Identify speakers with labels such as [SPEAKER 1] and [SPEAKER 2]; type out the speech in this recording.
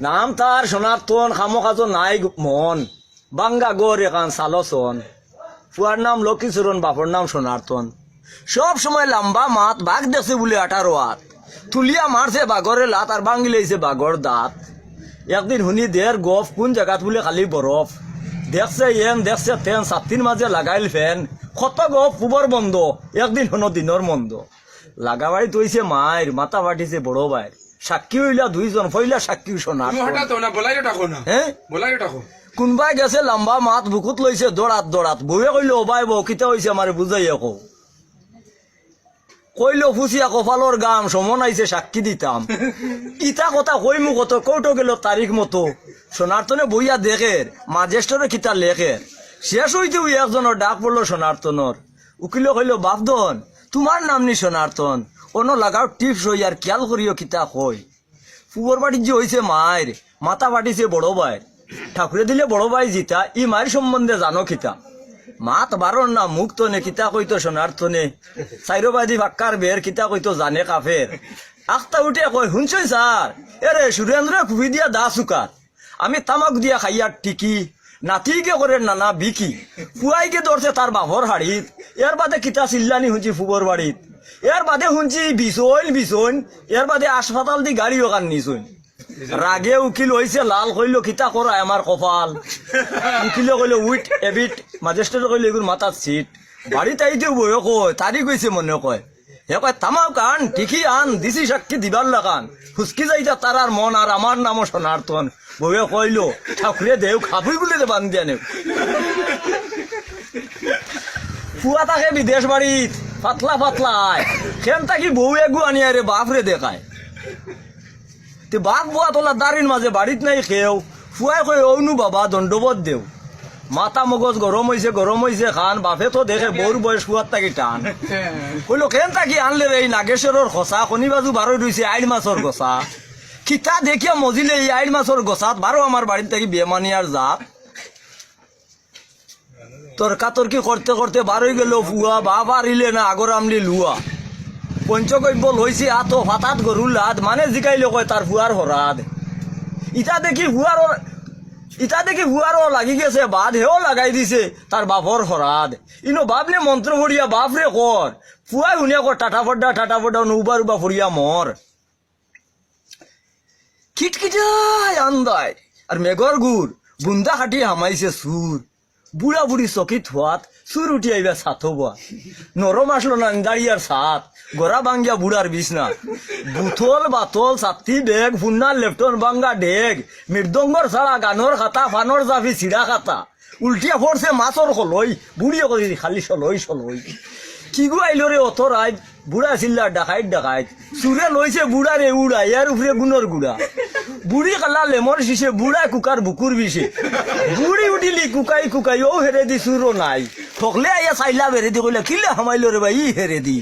[SPEAKER 1] নাম তার সনাতন খামো নাই মন। বাঙ্গা গর এখান সালসন ফুয়ার নাম লক্ষ্মীচরণ বাপর নাম সোনার্তন সব সময় লম্বা মাত, বাঘ দেখছে বলে আঠারো হাত তুলিয়া মারছে বাঘরে লাত আর ভাঙ্গি লইছে বাঘর দাঁত। একদিন শুনি দের গফ কোন জায়গাত বলে খালি বরফ দেখছে এন, দেখছে তেন ছাতির মাঝে লাগাইল ফেন। কত গফ পুবর বন্ধ, একদিন হনো দিনর মন্দ। লাগাবাই তৈছে মায়ের মাথা বাটিছে বড় ভাই সাক্ষী হইলা দুইজন ফইলা সাক্ষী সোনার
[SPEAKER 2] তুমি হঠাৎ না বলাই ডাকো না।
[SPEAKER 1] হ্যাঁ কোনবাই গেছে লম্বা মাত বুকুত লইছে দৌড়াত দৌড়াত। বউয়ে কইল ওবাই বউ কিতা হইছে আমার বুঝাই আকৌ? কইল ফুচিয়া কপালর গাম সমন আইছে সাক্ষী দিতাম ইটা কথা কই মু কত কৌটো গেল তারিখ মতো। সোনার্তনে বইয়া দেখের মাজেস্টরে কিতা লেখের শেষ হইতে একজনের ডাক পড়ল সোনার্তনর উকিল কইল বাপদন তোমার নাম নি সোনার্তন অন্য লাগাও টিপস হই আর খেয়াল করিও কিতা কই। পুবর বাড়ির যে হইছে মায়ের মাথা বাটিছে বড় ভাই ঠাকুরে দিলে বড় ভাই জিতা, ই মায়ের সম্বন্ধে জানো খিতা মাত বারণ না মুখ তো নে কিতা কইতো সোনার তনে। চাইরবাদী বাক্কার বের কিতা কইতো জানে কাফের আখতা উঠে কয়, শুনছই স্যার এরে সুরেন্দ্র খুবই দিয়া দা চুকার আমি তামাক দিয়া খাইয়ার টিকি নাতিকে করে নানা বিকি ফুয়াইকে ধরছে তার বাপর হাড়িত, এর বাদে কিতা চিল্লানি শুনছি ফুবর বাড়িত, এর বাদে শুনছি বিছইন বিছইন, এর বাদে হাসপাতাল দি গাড়ি ওখান নিছইন। রাগে উকিল হইছে, লাল কইলো, কিতা করা আমার কপাল? উকিলে কইলো, উইট, এবিট। মাজেস্ট্রেট কইলো এগুলো মাথার সিট বাড়িতে আইতে বয়ে কয় তারি কইছে মনে কয়। হে কয় আন দিছি যাইতা মন ফুয়া থাকে বিদেশ বাড়িত পাতলা পাতলা আয় সেন থাকি বউ এগু আনিয়া রে বাপরে দেখায়। তে বাপ বুয়া তোলা দাঁড়ির মাঝে বাড়িত নাই খেও ফুয়াই কই অনু বাবা, দণ্ডবোধ দেও। মাথা মগজ গরম হইছে গরম হইছে খান বাপে তো দেখে বউর বয়স ফুয়ার তাকি টান। কইলো কেন তাকি আনলে রে এই নাগেশ্বরের খসা শনি বাজু বারো রইছে আইড মাছর গছা খিতা দেখিয়া মজিলে এই আইড মাছর গছাত বারো আমার বাড়ির থেকে বেমানি আর জাত তর্কাতর্কি করতে করতে বারোই গেল ফুয়া বাপ আরিলে না আগর আমলি লুয়া পঞ্চগব্য লইছে আত ফাতাত গরুর লাদ মানে জিকাইলে কয় তার ফুয়ার হরাদ ইটা দেখি ফুয়ার ইটা দেখি ফুয়ারও লাগি গেছে বাদ হেও লাগাই দিছে, তার বাপর হরাদ ইনো বাপনে মন্ত্র ভরিয়া বাপরে কর ফুয়াই শুনিয়া কর টাটা ফড্ডা টাটা ফড্ডা নৌবা রুবা ফরিয়া মর খিটখিটাই আন্দায় আর মেঘর গুড় বুন্দা খাটি হামাইছে সুর বুড়া বুড়ি চকিত হওয়াত সুর উঠি সাথো বোয়া নরম আসলো না দাঁড়িয়ার সাত গড়া বাঙ্গিয়া বুড়ার বিছনা। বুথল বাতল ছাতি বেগ ফুন্নার লেফটন বাঙ্গা ডেগ মৃদঙ্গর ছাড়া গানর খাতা ফানর জাফি চিড়া খাতা। উল্টিয়া পড়ছে মাছর খলই বুড়িয়ে কই খালি সলই সলই। কি গো আইলো রে অত রাত বুড়া চিল্লা ডাকাইত ডাকাইত চুরে লইছে বুড়া রে উড়া ইয়ার উপরে গুণর গুড়া। বুড়ি কালা লেমর শিশে বুড়া কুকার বুকুর বিষে। বুড়ি উঠিলি, কুকাই কুকাই ও হেরে দি চুরো নাই। ঠকলে আইয়া চাইলা বেড়ে দি কইলা কিলে হামাইলো রে ভাই? হেরে দি